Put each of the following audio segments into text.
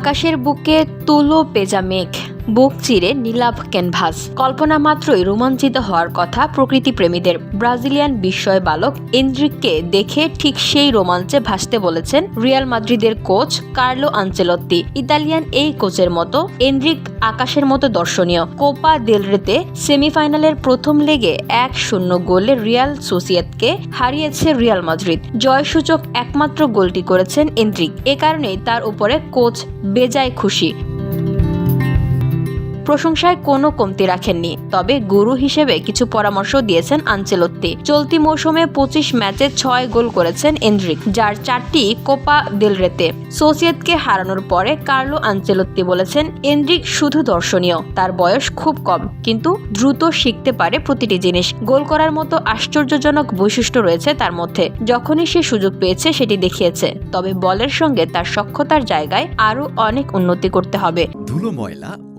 আকাশের বুকে তুলো পেজা মেঘ। বুক চিরে নীলাভ ক্যানভাস কল্পনা মাত্রই রোমাঞ্চিত হওয়ার কথা প্রকৃতি প্রেমীদের ব্রাজিলিয়ান বিস্ময় বালক এন্ড্রিককে দেখে ঠিক সেই রোমাঞ্চে ভাসতে বলেছেন রিয়াল মাদ্রিদের কোচ কার্লো আঞ্চেলত্তি ইতালিয়ান এই কোচের মতো এন্দ্রিক আকাশের মতো দর্শনীয়। কোপা দেলরেতে সেমিফাইনালের প্রথম লেগে এক শূন্য গোলে রিয়াল সোসিয়েতকে হারিয়েছে রিয়াল মাদ্রিদ। জয়সূচক একমাত্র গোলটি করেছেন এন্দ্রিক এ কারণেই তার উপরে কোচ বেজায় খুশি। প্রশংসায় কোনো কমতি রাখেননি, তবে গুরু হিসেবে কিছু পরামর্শ দিয়েছেন আঞ্চেলত্তি। চলতি মৌসুমে পঁচিশ ম্যাচে ছয় গোল করেছেন এন্ড্রিক, যার চারটি কোপা দেলরেতে সোসিয়েতকে হারানোর পরে কার্লো আঞ্চেলত্তি বলেছেন, এন্ড্রিক শুধু দর্শনীয়, তার বয়স খুব কম, কিন্তু দ্রুত শিখতে পারে প্রতিটি জিনিস। গোল করার মতো আশ্চর্যজনক বৈশিষ্ট্য রয়েছে তার মধ্যে, যখনই সে সুযোগ পেয়েছে সেটি দেখিয়েছে, তবে বলের সঙ্গে তার সক্ষতার জায়গায় আরও অনেক উন্নতি করতে হবে। ধুলো ময়লা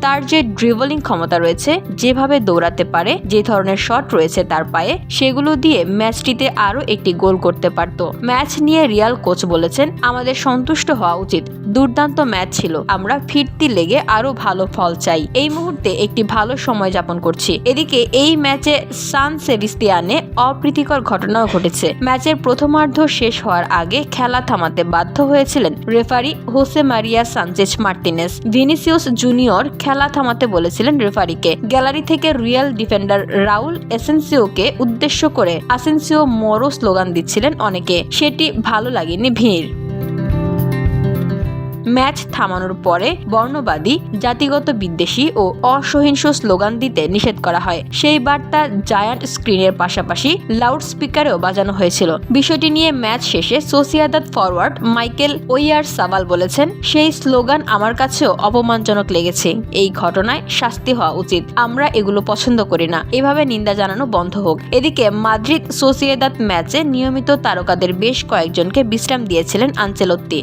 তার যে ড্রিবলিং ক্ষমতা রয়েছে, যেভাবে দৌড়াতে পারে, যে ধরনের শট রয়েছে তার পায়ে, সেগুলো দিয়ে ম্যাচটিতে আরও একটি গোল করতে পারত। ম্যাচ নিয়ে রিয়াল কোচ বলেছেন, আমাদের সন্তুষ্ট হওয়া উচিত। দুর্দান্ত ম্যাচ ছিল। আমরা ফিরতি লেগে আরও ভালো ফল চাই। এই মুহূর্তে একটি ভালো সময় যাপন করছি। এদিকে এই ম্যাচে সান সেবিস্তিয়ানে অপ্রীতিকর ঘটনাও ঘটেছে। ম্যাচের প্রথমার্ধ শেষ হওয়ার আগে খেলা থামাতে বাধ্য হয়েছিলেন referee Jose Maria Sanchez Martinez. Vinicius junior খেলা থামাতে বলেছিলেন রেফারিকে। গ্যালারি থেকে রিয়াল ডিফেন্ডার রাউল এসেন্সিওকে উদ্দেশ্য করে আসেন্সিও মরো স্লোগান দিচ্ছিলেন অনেকে। সেটি ভালো লাগেনি ভিড়। ম্যাচ থামানোর পরে বর্ণবাদী, জাতিগত বিদ্বেষী ও অসহিংস স্লোগান দিতে নিষেধ করা হয়। সেই বার্তা জায়ান্ট স্ক্রিনের পাশাপাশি লাউড স্পিকারেও বাজানো হয়েছিল। বিষয়টি নিয়ে ম্যাচ শেষে সোসিয়াদাত ফরওয়ার্ড মাইকেল ওইয়ার সাবাল বলেছেন, সেই স্লোগান আমার কাছেও অপমানজনক লেগেছে। এই ঘটনায় শাস্তি হওয়া উচিত। আমরা এগুলো পছন্দ করি না। এভাবে নিন্দা জানানো বন্ধ হোক। এদিকে মাদ্রিদ সোসিয়েদাত ম্যাচে নিয়মিত তারকাদের বেশ কয়েকজনকে বিশ্রাম দিয়েছিলেন Ancelotti